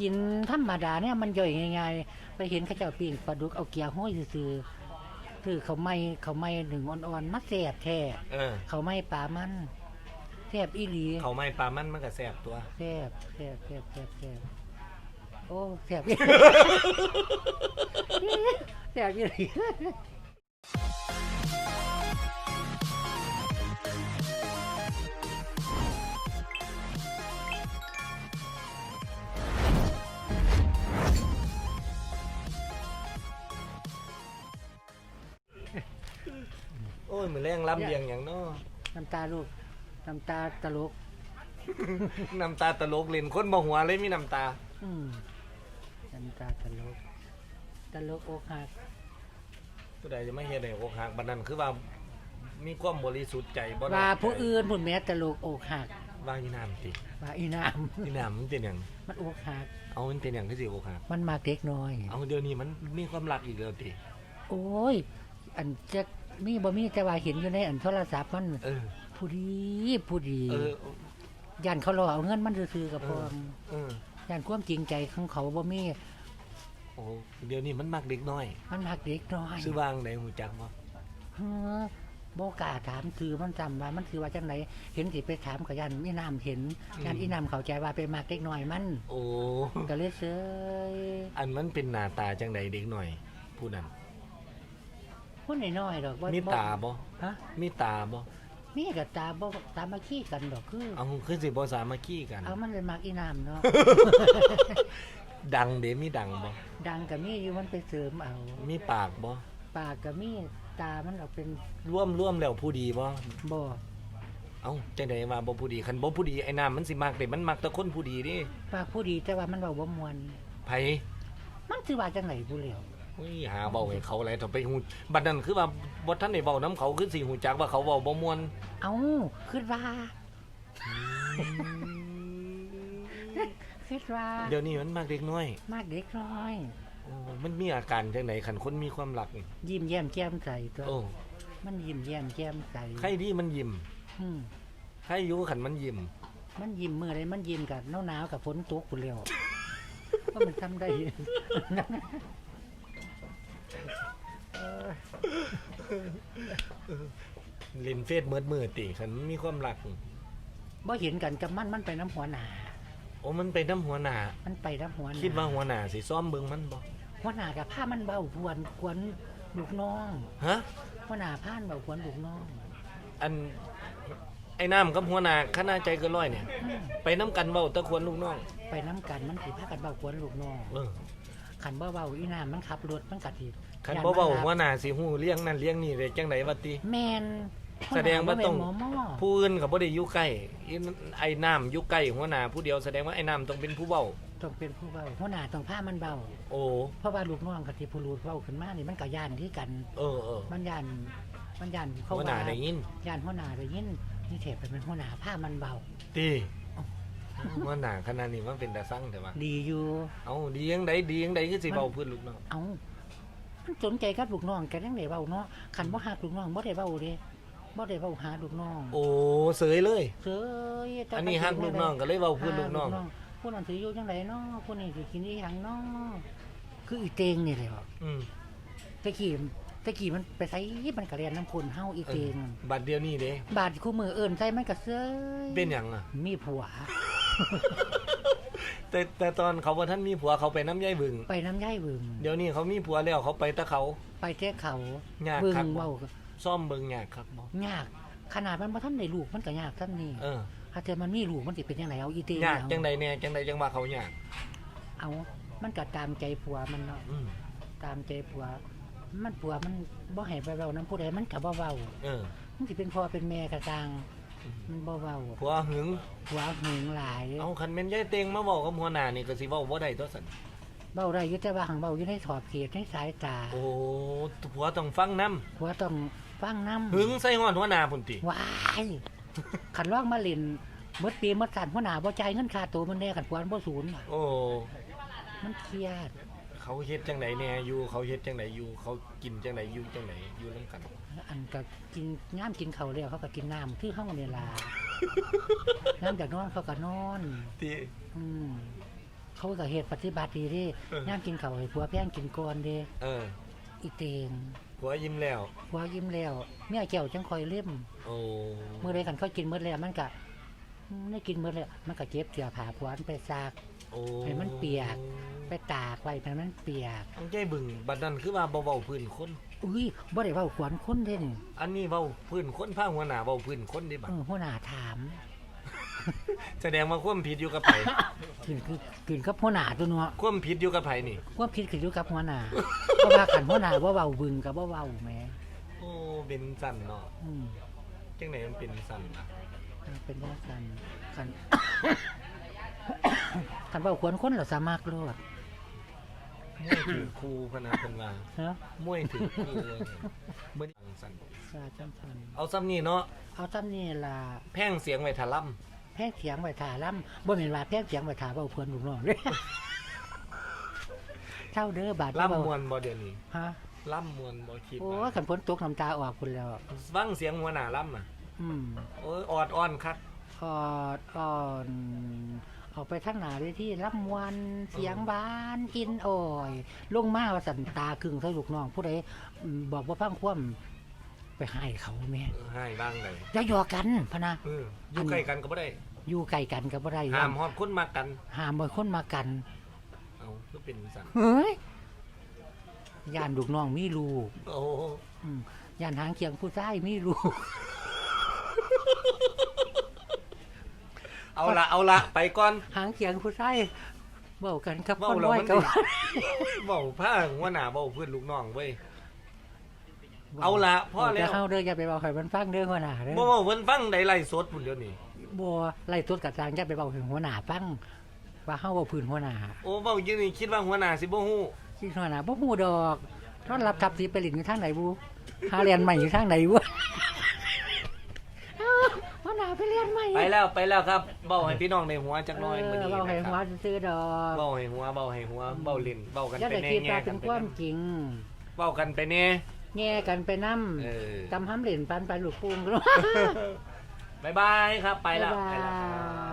กินธรรมดาเนี่ยมันย่อยง่ายๆ ไปเห็นเขาเจ้าปิ้งปลาดุกเอาเกียร์ห้อยซื่อๆคือเขาไม่เขาไม่หนึ่งอ่อนๆมาแซ่บแท้เออ เขาไม่ปลามันแซ่บอีหลีเขาไม่ปลามันมันก็แซ่บตัวแซ่บแซ่บแซ่บแซ่บแซ่บโอ้แซ่บอีหลีแซ่บอีหลี ยมือแรงลำเลียงอย่างเนาะน้ำตาลูกน้ำตาตลก น้ำตาตลกเล่นคนบ่หัวเลยมีน้ำตาอืมน้ำตาตลก ตลกอกหักผู้ใดจะไม่เฮ็ดให้อกหักบัดนั้นคือว่ามีความบริสุทธิ์ใจบ่ได้ว่าผู้อื่นผู้แม่ตลกอกหักว่าอีน้ำติว่าอีน้อีน้ำมันเป็นหยังำ มันอกหัก เอามันเป็นหยังคือสิอกหักมันมาเด็กน้อย เอาเดี๋ยวนี้มันมีความรักอีกแล้วติโอ้ย อันจะ มีบ่มีแต่ว่าเห็นอยู่ในอันโทรศัพท์มันเออ ผู้ดีผู้ดีเออยันเขารอเอาเงินมันซื้อๆกับพองเออยันความจริงใจของเขาบ่มีโอ้เดี๋ยวนี้มันมักเด็กน้อย มันมักเด็กน้อยซื้อวางได้หูจักบ่เฮ้อบ่กล้าถามคือมันจำว่ามันคือว่าจังไดเห็นสิไปถามกับยันอีน้ำเห็นยันอีน้ำเข้าใจว่าไปมักเด็กน้อยมันโอ้ ก็เลยเซยอันมันเป็นหน้าตาจังใดเด็กหน่อยผู้นั้น คนน้อยๆดอกบ่มีบ่ตาบ่ฮะมีตาบ่มีกับตาบ่ตามาขี้กันดอกคือ เอาคือสิบ่สามัคคีกัน เอามันเลยมักอีน้ำเนาะ ดังเด้มีดังบ่ดังกับมีอยู่มันไปเสริมเอา มีปากบ่ปากกับมีตามันออกเป็นร่วมร่วมแล้วผู้ดีบ่บ่เอ้าจังไดว่าบ่ผู้ดีคันบ่ผู้ดีไอ้น้ามันสิมักเด้มันมักแต่คนผู้ดีเดิปากผู้ดีแต่ว่ามันเว้าบ่ม่วนไผมันสิว่าจังไดผู้เหลียว อุ้ยหาเว้าให้เขาอะไรถ้าไปฮู้บัดนั้นคือว่าบ่ทันได้เว้านํเขาคือสิฮู้จักว่าเขาเว้าบ่ม่วนเอ้าคิดว่าคิดว่าเดี๋ยวนี้มันมักเด็กน้อย มากเด็กน้อยโอ้มันมีอาการจังไดคันคนมีความรักนี่ยิ้มแย้มแจ่มใสตัวโอ้มันยิ้มแย้มแจ่มใสใครดีมันยิ้มอืมใครอยู่คันมันยิ้มมันยิ้มมื้อใดมันยิ้มกับหนาวๆกับฝนตกผู้เหลียวว่ามันทำได้ ล่นเฟซเมิดมือติคันมีความรักบ่เห็นกันกับมันมันไปน้ำหัวหนา โอ้มันไปน้ำหัวหน้ามันไปน้ำหัวหนาคิดว่าหัวหน้าสิซ้อมเบิ่งมันบ่หัวหนากับผ้ามันเบาควนควนลูกน้องฮะ หัวหนาผ้านเบาควนลูกน้องอันไอ้น้ำกับหัวหน้าคณะใจเกินร้อยเนี่ย อืมไปน้ำกันเว้าตะควรลูกน้อง ไปน้ำกันมันสิพากันเบาควนลูกน้อง เออ ขันบ่เบาอีน้ามันขับรถมันกัดทีคันบ่เว้าหัวหน้าสิฮู้เลี้ยงนั่นเลี้ยงนี่ได้จังไดว่าติ แมนแสดงว่าต้องหมอหมอผู้อื่นก็บ่ได้อยู่ใกล้อีไอ้น้ำอยู่ใกล้หัวหน้าผู้เดียวแสดงว่าไอ้น้ำต้องเป็นผู้เว้าต้องเป็นผู้เบาหัวหน้าต้องผ้ามันเบา โอ้เพราะว่าลูกน้องกับที่ผู้รู้เบาขึ้นมานี่มันก็ย่านที่กันเออเออมันย่านมันย่านเขาหัวหน้าได้ยินย่านหัวหน้าได้ยินนี่เทปเป็นหัวหน้าผ้ามันเบา ติ หัวหน้าคณะนี้มันเป็นตาสั่งแต่ว่าดีอยู่ เอาดีจังไดดีจังไดคือสิเว้าเพื่อนลูกน้องเอามันสนใจกับลูกน้องกันยังได้เบาเนาะขันบ่หาลูกน้องบ่ได้เบาเด้บ่ได้เบาหาลูกน้อง โอ้เสยเลยเสยแต่อันนี้ฮักลูกน้องก็เลยเว้าเพื่อนลูกน้องผู้นั้นถืออยู่จังไดเนาะผู้นี้สิกินอีหยังเนาะคืออีเตงนี่แหละอืมตะกี้ตะกี้มันไปใส่มันก็เรียนน้ำคนเฮาอีเอเตองบัดเดียวนี้เด้บาดคู่มือเอิ้นใส่มันก็เสยเป็นหยังอะ มีผัว แต่แต่ตอนเขาบ่ทันมีผัวเขาไปน้ำยายบึง ไปน้ำย่ายบึง เดี๋ยวนี้เขามีผัวแล้วเขาไปแตะเขา ไปแจ้เขายากบึงครับเว้าซ่อมเบิ่งยากครับบ่ ยาก ขนาดมันบ่ทันได้ลูกมันก็ยากซ้ํนี่เออถ้าเธอมันมีลูกมันสิเป็นจังไดเอาอีเตงยากเอาจังใดแน่จังใดจังว่าเขายากเอามันก็ตามใจผัวมันเนาะอืมตามใจผัว มันผัวมันบ่ให้ไปเว้านํผู้ใดมันก็บ่เว้า เออ มันสิเป็นพ่อเป็นแม่ก็ตาง มันบ่เว้าผัวหึงผัวหึงหลายเอาคันแม่นยายเต็งมาบอกกับหัวหน้านี่ก็สิเว้าบ่ได้ตัวสั่นเว้าได้อยู่แต่ว่าหังเว้าอยู่ในขอบเขตในสายตาโอ้ผัวต้องฟังนํผัวต้องฟังนำหึงใส่ฮอดหัวหน้าพุ่นติว้ายขันร้องมาเล่นหมดปีหมดกันหัวหน้าบ่จ่ายเงินค่าตัวมันแน่กันผัวมันบ่ศูนย์น่ะโอ้มันเครียด เขาเฮ็ดจังไดแน่อยู่เขาเฮ็ดจังไดอยู่เขากินจังไดอยู่จังไดอยู่นํกันอันก็กินย่ามกินข้าวแล้วเขาก็กินน้ำคือเฮานี่ล่ะน้ำจากนอนเขาก็นอน ที่ อืมเขาก็เฮ็ดปฏิบัติดีเด้เออ ย่ามกินข้าวให้ผัวแพงกินก่อนเด้เอออีเตงหัวยิ้มแล้วผัวยิ้มแล้วเมียแก้วจังคอยเล่มโอ้มื้อใดกันเขากินมื้อแล้วมันก็อืม ได้กินมื้อแล้วมันก็เก็บเสื้อผ้าผัวมันไปซักโอ้ให้มันเปียก ไปตากไว้ให้มันเปียกต้องใจบึงบัดนั้นคือว่าบ่เว้าพื้นคน อุ้ยบ่ได้เว้าขวัญคนเด้นี่อันนี้เว้าพื้นคนพาหัวหน้าเว้าพื้นคนดิบัดเออหัวหน้าถามแสดงว่าความผิดอยู่กับไผกินคือกินกับหัวหน้าตัวเนาะความผิดอยู่กับไผนี่ความคิดคืออยู่กับหัวหน้าเพราะว่าคันหัวหน้าบ่เว้าบึงก็บ่เว้าแหมโอ้เป็นสั่นเนาะอืมจังไหนมันเป็นสั่นล่ะ เป็นจังซั่นคันคันเว้าขวัญคนเราสามารถโลดมวยถือครูพะนะเพิ่นว่าเนาะมวยถือครูเบิ่งสั่นสาจังซั่นเอาซ้ำนี่เนาะเอาซ้ำนี่ล่ะแพงเสียงไว้ทะล่ํแพงเสียงไว้ท่าล่ำบ่แม่นว่าแพงเสียงไว้ท่าเว้าเพิ่นลูกน้องเด้เท่าเด้อบาดล่ำเว้ามวนบ่เดี๋ยวนี้ฮะล่ำมวนบ่คิดโอ้ว่าคันฝนตกน้ำตาออกพุ่นแล้วฟังเสียงหัวหน้าล่ำอะ อืมโอ้ยออดอ้อนคักออดอ่อน ออกไปทางหน้าเวทีรับมวนเสียงบานอินโอยลงมาว่าสันตาครึ่งใส่ลูกน้องผู้ใดอืมบอกว่าพังคว่ำไปให้เขาแม่เออให้บ้างได้อย่าหยอกกันพะนะ เอออยู่ใกล้กันก็บ่ได้อยู่ไกลกันก็บ่ได้ห้ามฮอดคนมากันห้ามบ่คนมากัน เอาคือเป็นสั่นเฮ้ยย่านลูกน้องมีลูก โอ้ อืมย่านหางเคียงผู้ชายมีลูก เอาละเอาละไปก่อนหางเคียงผู้ชายเว้ากันกับเว้าคนแล้วน้อยมันก็สิเว้าผ้าหัวหน้าเว้าเพื่อนลูกน้องเว้ยเอาละพ่อแล้วเฮาเด้ออย่าไปเว้าให้มันฟังเด้อหัวหน้าเด้อบ่เว้าเพิ่นฟังได้ไล่สดพุ่นเดี๋ยวนี้บ่ไล่ตัวกระจางอย่าไปเว้าให้หัวหน้าฟังว่าเฮาเว้าพื้นหัวหน้าโอ้เว้าอยู่นี่คิดว่าหัวหน้าสิบ่ฮู้ที่หัวหน้าบ่ฮู้ดอกตอนรับทับสิไปเลินอยู่ทางไหนบุหาเรียนใหม่อยู่ทางไหนบุเอ้าหัวหน้า ไปเรียนใหม่ไปแล้วไปแล้วครับเว้าให้พี่น้องในหัวจักหน่อยเอมื้ออนี้เว้าให้นะคหัวรับซื่อๆดอกเว้าให้หัวเว้าให้หัวเว้าเล่นเว้ากันอย่าไปได้แน่คิดแง่ว่ากัเป็นนไปความนำจริงเว้ากันไปแน่แง่กันไปนำเออกำห้ำเหรียญปันไปลูกปูงบ๊ายบายครับไปแล้วบ๊ายไปแล้วบาครับย